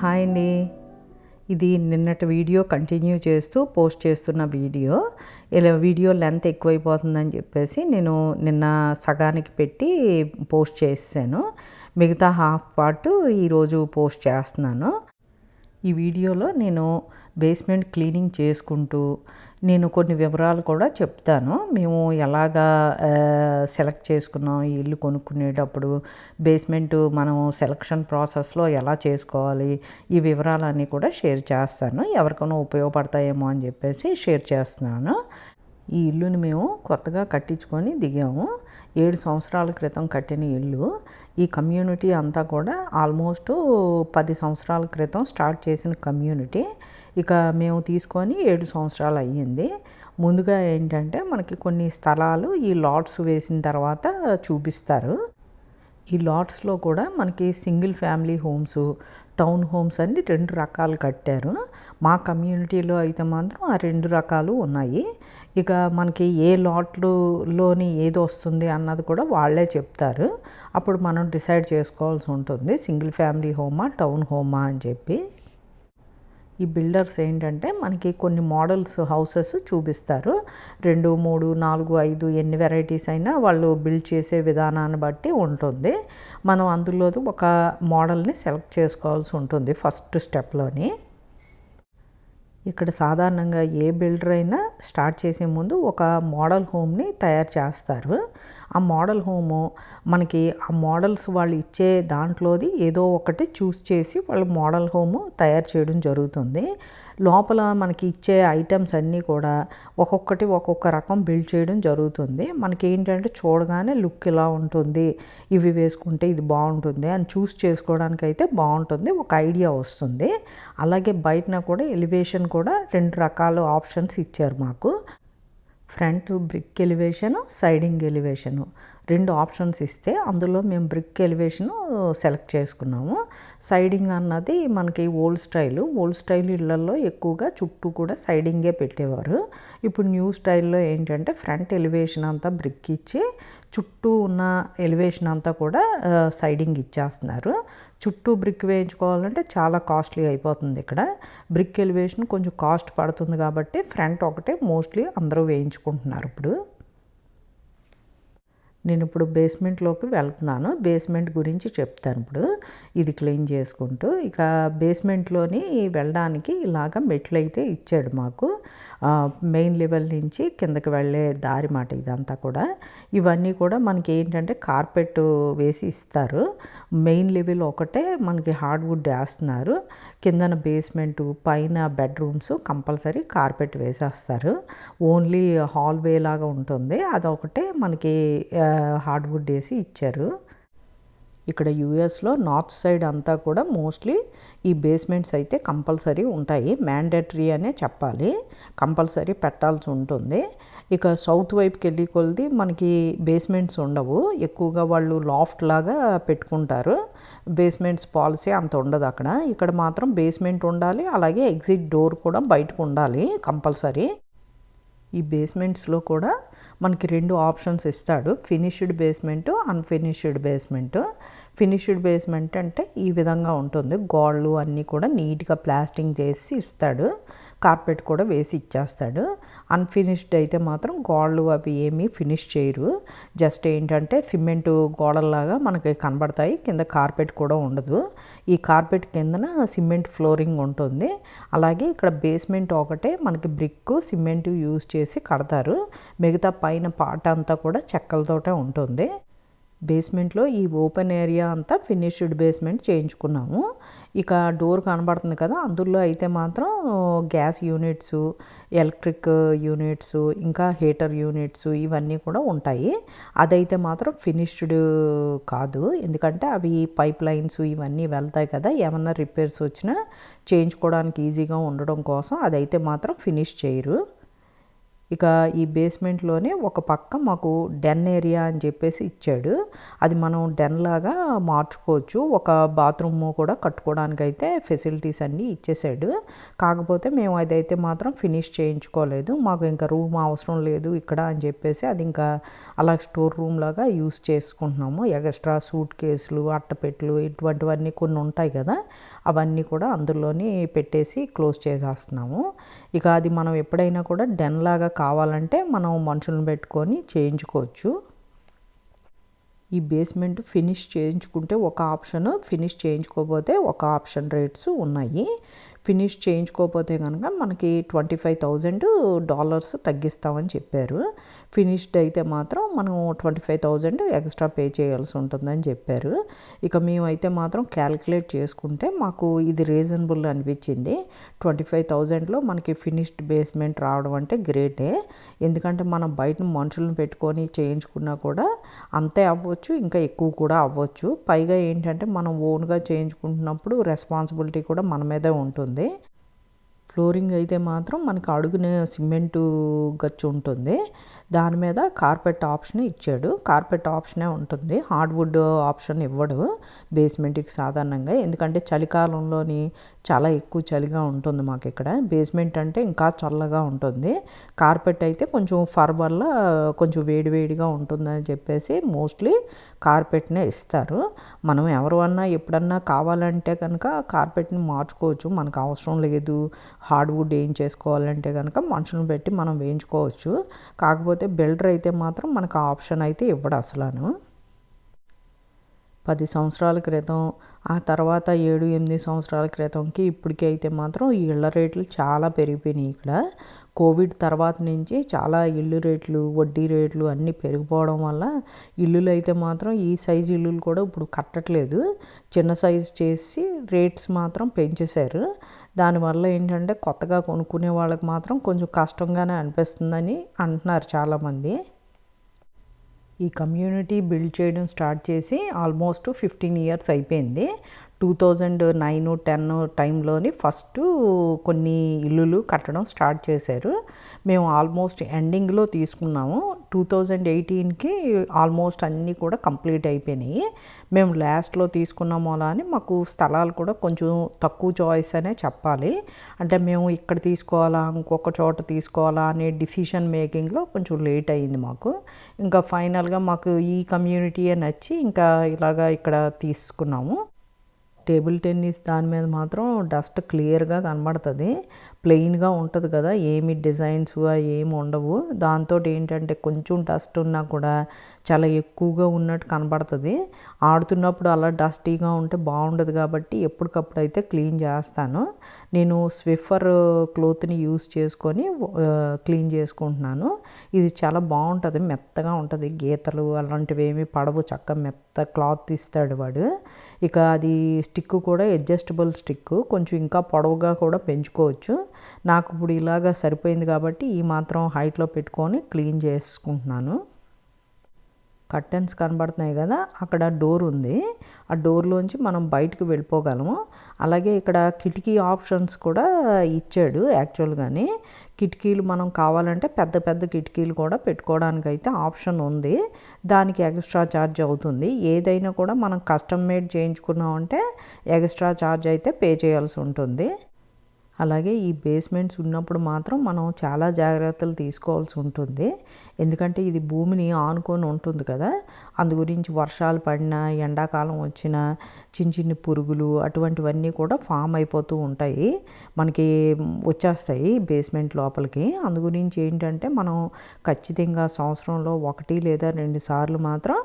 Hi అండి. ఇది నిన్నటి వీడియో కంటిన్యూ చేస్తూ పోస్ట్ చేస్తున్న వీడియో. ఇలా వీడియో లెంత్ ఎక్కువైపోతుందని చెప్పేసి నేను నిన్న సగానికి పెట్టి పోస్ట్ చేసాను మిగతా హాఫ్ పార్ట్ ఈరోజు పోస్ట్ చేస్తున్నాను. ఈ వీడియోలో నేను బేస్మెంట్ క్లీనింగ్ చేసుకుంటూ నేను కొన్ని వివరాలు కూడా చెప్తాను. మేము ఎలాగా సెలెక్ట్ చేసుకున్నాం ఈ ఇల్లు కొనుక్కునేటప్పుడు బేస్మెంట్ మనం సెలక్షన్ ప్రాసెస్లో ఎలా చేసుకోవాలి ఈ వివరాలన్నీ కూడా షేర్ చేస్తాను. ఎవరికైనా ఉపయోగపడతాయేమో అని చెప్పేసి షేర్ చేస్తున్నాను. ఈ ఇల్లుని మేము కొత్తగా కట్టించుకొని దిగాము. ఏడు సంవత్సరాల క్రితం కట్టిన ఇల్లు. ఈ కమ్యూనిటీ అంతా కూడా ఆల్మోస్ట్ పది సంవత్సరాల క్రితం స్టార్ట్ చేసిన కమ్యూనిటీ. ఇక మేము తీసుకొని ఏడు సంవత్సరాలు అయ్యింది. ముందుగా ఏంటంటే మనకి కొన్ని స్థలాలు ఈ లాట్స్ వేసిన తర్వాత చూపిస్తారు. ఈ లాట్స్లో కూడా మనకి single family homes town homes అన్ని రెండు రకాలు కట్టారు. మా కమ్యూనిటీలో అయితే మాత్రం ఆ రెండు రకాలు ఉన్నాయి. ఇక మనకి ఏ లాట్లులోని ఏది వస్తుంది అన్నది కూడా వాళ్ళే చెప్తారు. అప్పుడు మనం డిసైడ్ చేసుకోవాల్సి ఉంటుంది. సింగిల్ ఫ్యామిలీ హోమా టౌన్ హోమా అని చెప్పి. ఈ బిల్డర్స్ ఏంటంటే మనకి కొన్ని మోడల్స్ హౌసెస్ చూపిస్తారు. రెండు మూడు నాలుగు ఐదు ఎన్ని వెరైటీస్ అయినా వాళ్ళు బిల్డ్ చేసే విధానాన్ని బట్టి ఉంటుంది. మనం అందులో ఒక మోడల్ని సెలెక్ట్ చేసుకోవాల్సి ఉంటుంది ఫస్ట్ స్టెప్లోని. ఇక్కడ సాధారణంగా ఏ బిల్డర్ అయినా స్టార్ట్ చేసే ముందు ఒక మోడల్ హోమ్ని తయారు చేస్తారు. ఆ మోడల్ హోము మనకి ఆ మోడల్స్ వాళ్ళు ఇచ్చే దాంట్లోది ఏదో ఒకటి చూస్ చేసి వాళ్ళు మోడల్ హోము తయారు చేయడం జరుగుతుంది. లోపల మనకి ఇచ్చే ఐటమ్స్ అన్నీ కూడా ఒక్కొక్కటి ఒక్కొక్క రకం బిల్డ్ చేయడం జరుగుతుంది. మనకి ఏంటంటే చూడగానే లుక్ ఇలా ఉంటుంది. ఇవి వేసుకుంటే ఇది బాగుంటుంది అని చూస్ చేసుకోవడానికి అయితే బాగుంటుంది. ఒక ఐడియా వస్తుంది. అలాగే బయటన కూడా ఎలివేషన్ కూడా రెండు రకాల ఆప్షన్స్ ఇచ్చారు మాకు. Front brick elevation siding elevation. రెండు ఆప్షన్స్ ఇస్తే అందులో మేము బ్రిక్ ఎలివేషన్ సెలెక్ట్ చేసుకున్నాము. సైడింగ్ అన్నది మనకి ఓల్డ్ స్టైల్. ఓల్డ్ స్టైల్ ఇళ్ళలో ఎక్కువగా చుట్టూ కూడా సైడింగే పెట్టేవారు. ఇప్పుడు న్యూ స్టైల్లో ఏంటంటే ఫ్రంట్ ఎలివేషన్ అంతా బ్రిక్ ఇచ్చి చుట్టూ ఉన్న ఎలివేషన్ అంతా కూడా సైడింగ్ ఇచ్చేస్తున్నారు. చుట్టూ బ్రిక్ వేయించుకోవాలంటే చాలా కాస్ట్లీ అయిపోతుంది ఇక్కడ. బ్రిక్ ఎలివేషన్ కొంచెం కాస్ట్ పడుతుంది కాబట్టి ఫ్రంట్ ఒకటే మోస్ట్లీ అందరూ వేయించుకుంటున్నారు ఇప్పుడు. నేను ఇప్పుడు బేస్మెంట్లోకి వెళ్తున్నాను. బేస్మెంట్ గురించి చెప్తాను ఇప్పుడు. ఇది క్లీన్ చేసుకుంటూ. ఇక బేస్మెంట్లోని వెళ్ళడానికి ఇలాగ మెట్లు అయితే ఇచ్చాడు మాకు. మెయిన్ లెవెల్ నుంచి కిందకి వెళ్ళే దారి మాట ఇదంతా కూడా. ఇవన్నీ కూడా మనకి ఏంటంటే కార్పెట్ వేసి ఇస్తారు. మెయిన్ లెవెల్ ఒకటే మనకి హార్డ్వుడ్ వేస్తున్నారు. కిందన బేస్మెంట్ పైన బెడ్రూమ్స్ కంపల్సరీ కార్పెట్ వేసేస్తారు. ఓన్లీ హాల్వే లాగా ఉంటుంది. అదొకటే మనకి హార్డ్వుడ్ వేసి ఇచ్చారు. ఇక్కడ యూఎస్లో నార్త్ సైడ్ అంతా కూడా మోస్ట్లీ ఈ బేస్మెంట్స్ అయితే కంపల్సరీ ఉంటాయి. మ్యాండేటరీ అనే చెప్పాలి. కంపల్సరీ పెట్టాల్సి ఉంటుంది. ఇక సౌత్ వైపుకి వెళ్ళి కొలిది మనకి బేస్మెంట్స్ ఉండవు. ఎక్కువగా వాళ్ళు లాఫ్ట్ లాగా పెట్టుకుంటారు. బేస్మెంట్స్ పాలసీ అంత ఉండదు అక్కడ. ఇక్కడ మాత్రం బేస్మెంట్ ఉండాలి. అలాగే ఎగ్జిట్ డోర్ కూడా బయటకు ఉండాలి కంపల్సరీ. ఈ బేస్మెంట్స్లో కూడా మనకి రెండు ఆప్షన్స్ ఇస్తాడు. Finished basement unfinished basement finished basement అంటే ఈ విధంగా ఉంటుంది. గోళ్ళు అన్నీ కూడా నీట్గా ప్లాస్టింగ్ చేసి ఇస్తాడు. కార్పెట్ కూడా వేసి ఇచ్చేస్తాడు. అన్ఫినిష్డ్ అయితే మాత్రం గోడలు అవి ఏమీ ఫినిష్ చేయరు. జస్ట్ ఏంటంటే సిమెంటు గోడల్లాగా మనకి కనబడతాయి. కింద కార్పెట్ కూడా ఉండదు. ఈ కార్పెట్ కిందన సిమెంట్ ఫ్లోరింగ్ ఉంటుంది. అలాగే ఇక్కడ బేస్మెంట్ ఒకటే మనకి బ్రిక్ సిమెంట్ యూజ్ చేసి కడతారు. మిగతా పైన పాట అంతా కూడా చెక్కలతోటే ఉంటుంది. బేస్మెంట్లో ఈ ఓపెన్ ఏరియా అంతా ఫినిష్డ్ బేస్మెంట్ చేయించుకున్నాము. ఇక డోర్ కనబడుతుంది కదా అందులో అయితే మాత్రం గ్యాస్ యూనిట్స్ ఎలక్ట్రిక్ యూనిట్స్ ఇంకా హీటర్ యూనిట్స్ ఇవన్నీ కూడా ఉంటాయి. అదైతే మాత్రం ఫినిష్డ్ కాదు. ఎందుకంటే అవి పైప్ లైన్స్ ఇవన్నీ వెళ్తాయి కదా ఏమన్నా రిపేర్స్ వచ్చినా చేయించుకోవడానికి ఈజీగా ఉండడం కోసం అదైతే మాత్రం ఫినిష్ చేయరు. ఇక ఈ బేస్మెంట్లోనే ఒక పక్క మాకు డెన్ ఏరియా అని చెప్పేసి ఇచ్చాడు. అది మనం డెన్ లాగా మార్చుకోవచ్చు. ఒక బాత్రూమ్ కూడా కట్టుకోవడానికి అయితే ఫెసిలిటీస్ అన్నీ ఇచ్చేసాడు. కాకపోతే మేము అదైతే మాత్రం ఫినిష్ చేయించుకోలేదు. మాకు ఇంకా రూమ్ అవసరం లేదు ఇక్కడ అని చెప్పేసి అది ఇంకా అలా స్టోర్ రూమ్ లాగా యూస్ చేసుకుంటున్నాము. ఎక్స్ట్రా సూట్ కేసులు అట్టపెట్లు ఇటువంటివన్నీ కొన్ని ఉంటాయి కదా అవన్నీ కూడా అందులోనే పెట్టేసి క్లోజ్ చేసేస్తున్నాము. ఇక అది మనం ఎప్పుడైనా కూడా డెన్ లాగా కావాలంటే మనం మనుషులను పెట్టుకొని చేయించుకోవచ్చు. ఈ బేస్మెంట్ ఫినిష్ చేయించుకుంటే ఒక ఆప్షన్ ఫినిష్ చేయించుకోకపోతే ఒక ఆప్షన్ రేట్స్ ఉన్నాయి. ఫినిష్ చేయించుకోకపోతే కనుక మనకి ట్వంటీ ఫైవ్ థౌజండ్ డాలర్స్ తగ్గిస్తామని చెప్పారు. ఫినిష్డ్ అయితే మాత్రం మనం twenty five thousand extra pay చేయాల్సి ఉంటుందని చెప్పారు. ఇక మేమైతే మాత్రం క్యాలిక్యులేట్ చేసుకుంటే మాకు ఇది రీజనబుల్ అనిపించింది. ట్వంటీ ఫైవ్ థౌజండ్లో మనకి ఫినిష్డ్ బేస్మెంట్ రావడం అంటే గ్రేటే. ఎందుకంటే మనం బయట మనుషులను పెట్టుకొని చేయించుకున్నా కూడా అంతే అవ్వచ్చు ఇంకా ఎక్కువ కూడా అవ్వచ్చు. పైగా ఏంటంటే మనం ఓన్గా చేయించుకుంటున్నప్పుడు రెస్పాన్సిబిలిటీ కూడా మన మీదే ఉంటుంది. demander, ఫ్లోరింగ్ అయితే మాత్రం మనకి అడుగున సిమెంటు గచ్చు ఉంటుంది. దాని మీద కార్పెట్ ఆప్షన్ ఇచ్చాడు. కార్పెట్ ఆప్షనే ఉంటుంది. హార్డ్వుడ్ ఆప్షన్ ఇవ్వడు బేస్మెంట్కి సాధారణంగా. ఎందుకంటే చలికాలంలోని చాలా ఎక్కువ చలిగా ఉంటుంది మాకు ఇక్కడ. బేస్మెంట్ అంటే ఇంకా చల్లగా ఉంటుంది. కార్పెట్ అయితే కొంచెం ఫర్ వల్ల కొంచెం వేడివేడిగా ఉంటుందని చెప్పేసి మోస్ట్లీ కార్పెట్నే ఇస్తారు. మనం ఎవరన్నా ఎప్పుడన్నా కావాలంటే కనుక కార్పెట్ని మార్చుకోవచ్చు. మనకు అవసరం లేదు. హార్డ్వుడ్ ఏం చేసుకోవాలంటే కనుక మనుషులను పెట్టి మనం వేయించుకోవచ్చు. కాకపోతే బిల్డర్ అయితే మాత్రం మనకు ఆప్షన్ అయితే ఇవ్వడు అసలు పది సంవత్సరాల క్రితం ఆ తర్వాత ఏడు ఎనిమిది సంవత్సరాల క్రితంకి ఇప్పటికి అయితే మాత్రం ఈ ఇళ్ళ రేట్లు చాలా పెరిగిపోయినాయి ఇక్కడ. కోవిడ్ తర్వాత నుంచి చాలా ఇల్లు రేట్లు వడ్డీ రేట్లు అన్నీ పెరిగిపోవడం వల్ల ఇల్లులు అయితే మాత్రం ఈ సైజు ఇల్లులు కూడా ఇప్పుడు కట్టట్లేదు. చిన్న సైజు చేసి రేట్స్ మాత్రం పెంచేశారు. దానివల్ల ఏంటంటే కొత్తగా కొనుక్కునే వాళ్ళకి మాత్రం కొంచెం కష్టంగానే అనిపిస్తుందని అంటున్నారు చాలామంది. ఈ కమ్యూనిటీ బిల్డ్ చేయడం స్టార్ట్ చేసి ఆల్మోస్ట్ ఫిఫ్టీన్ ఇయర్స్ అయిపోయింది. టూ థౌజండ్ నైన్ టెన్ టైంలోని ఫస్ట్ కొన్ని ఇల్లులు కట్టడం స్టార్ట్ చేశారు. మేము ఆల్మోస్ట్ ఎండింగ్లో తీసుకున్నాము. టూ థౌజండ్ ఎయిటీన్కి ఆల్మోస్ట్ అన్నీ కూడా కంప్లీట్ అయిపోయినాయి. మేము లాస్ట్లో తీసుకున్నాము అలా అని మాకు స్థలాలు కూడా కొంచెం తక్కువ చాయిస్ అనే చెప్పాలి. అంటే మేము ఇక్కడ తీసుకోవాలా ఇంకొక చోట తీసుకోవాలా అనే డిసిషన్ మేకింగ్లో కొంచెం లేట్ అయింది మాకు. ఇంకా ఫైనల్గా మాకు ఈ కమ్యూనిటీయే నచ్చి ఇంకా ఇలాగా ఇక్కడ తీసుకున్నాము. టేబుల్ టెన్నిస్ దాని మీద మాత్రం డస్ట్ క్లియర్గా కనబడుతుంది. ప్లెయిన్గా ఉంటుంది కదా ఏమి డిజైన్స్ ఏమి ఉండవు. దాంతో ఏంటంటే కొంచెం డస్ట్ ఉన్నా కూడా చాలా ఎక్కువగా ఉన్నట్టు కనబడుతుంది. ఆడుతున్నప్పుడు అలా డస్టీగా ఉంటే బాగుండదు కాబట్టి ఎప్పటికప్పుడు అయితే క్లీన్ చేస్తాను. నేను స్విఫర్ క్లోత్ని యూస్ చేసుకొని క్లీన్ చేసుకుంటున్నాను. ఇది చాలా బాగుంటుంది మెత్తగా ఉంటుంది. గీతలు అలాంటివి ఏమి పడవు చక్క మెత్త క్లాత్ ఇస్తాడు వాడు. ఇక అది స్టిక్ కూడా అడ్జస్టబుల్ స్టిక్ కొంచెం ఇంకా పొడవుగా కూడా పెంచుకోవచ్చు. నాకు ఇప్పుడు ఇలాగా సరిపోయింది కాబట్టి ఈ మాత్రం హైట్లో పెట్టుకొని క్లీన్ చేసుకుంటున్నాను. కర్టెన్స్ కనబడుతున్నాయి కదా అక్కడ డోర్ ఉంది. ఆ డోర్లోంచి మనం బయటకు వెళ్ళిపోగలము. అలాగే ఇక్కడ కిటికీ ఆప్షన్స్ కూడా ఇచ్చాడు యాక్చువల్గానే. కిటికీలు మనం కావాలంటే పెద్ద పెద్ద కిటికీలు కూడా పెట్టుకోవడానికి అయితే ఆప్షన్ ఉంది. దానికి ఎక్స్ట్రా ఛార్జ్ అవుతుంది. ఏదైనా కూడా మనం కస్టమ్ మేడ్ చేయించుకున్నామంటే ఎక్స్ట్రా ఛార్జ్ అయితే పే చేయాల్సి ఉంటుంది. అలాగే ఈ బేస్మెంట్స్ ఉన్నప్పుడు మాత్రం మనం చాలా జాగ్రత్తలు తీసుకోవాల్సి ఉంటుంది. ఎందుకంటే ఇది భూమిని ఆనుకొని ఉంటుంది కదా. అందు గురించి వర్షాలు పడినా ఎండాకాలం వచ్చినా చిన్న చిన్న పురుగులు అటువంటివన్నీ కూడా ఫామ్ అయిపోతూ ఉంటాయి. మనకి వచ్చేస్తాయి బేస్మెంట్ లోపలికి. అందు గురించి ఏంటంటే మనం ఖచ్చితంగా సంవత్సరంలో ఒకటి లేదా రెండు సార్లు మాత్రం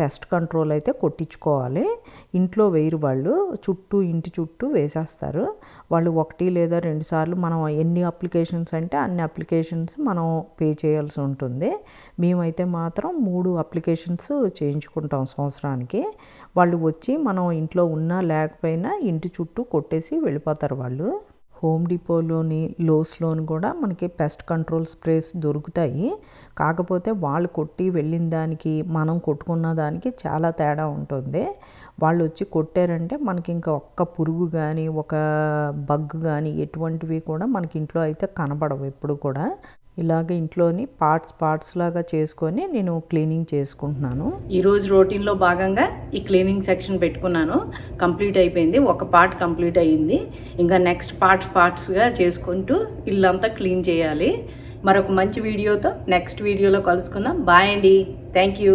పెస్ట్ కంట్రోల్ అయితే కొట్టించుకోవాలి. ఇంట్లో వేయరు వాళ్ళు. చుట్టూ ఇంటి చుట్టూ వేసేస్తారు. వాళ్ళు ఒకటి లేదా రెండు సార్లు మనం ఎన్ని అప్లికేషన్స్ అంటే అన్ని అప్లికేషన్స్ మనం పే చేయాల్సి ఉంటుంది. మేమైతే మాత్రం మూడు అప్లికేషన్స్ చేయించుకుంటాం సంవత్సరానికి. వాళ్ళు వచ్చి మనం ఇంట్లో ఉన్నా లేకపోయినా ఇంటి చుట్టూ కొట్టేసి వెళ్ళిపోతారు వాళ్ళు. హోమ్ డిపోలోని లోస్లోని కూడా మనకి పెస్ట్ కంట్రోల్ స్ప్రేస్ దొరుకుతాయి. కాకపోతే వాళ్ళు కొట్టి వెళ్ళిన దానికి మనం కొట్టుకున్న దానికి చాలా తేడా ఉంటుంది. వాళ్ళు వచ్చి కొట్టారంటే మనకి ఇంకా ఒక్క పురుగు కానీ ఒక బగ్ కానీ ఎటువంటివి కూడా మనకి ఇంట్లో అయితే కనబడవు ఎప్పుడు కూడా. ఇలాగ ఇంట్లోని పార్ట్స్ పార్ట్స్ లాగా చేసుకొని నేను క్లీనింగ్ చేసుకుంటున్నాను. ఈరోజు రొటీన్లో భాగంగా ఈ క్లీనింగ్ సెక్షన్ పెట్టుకున్నాను. కంప్లీట్ అయిపోయింది. ఒక పార్ట్ కంప్లీట్ అయ్యింది. ఇంకా నెక్స్ట్ పార్ట్స్ పార్ట్స్గా చేసుకుంటూ ఇల్లంతా క్లీన్ చేయాలి. మరొక మంచి వీడియోతో నెక్స్ట్ వీడియోలో కలుసుకుందాం. బాయ్ అండి. Thank you.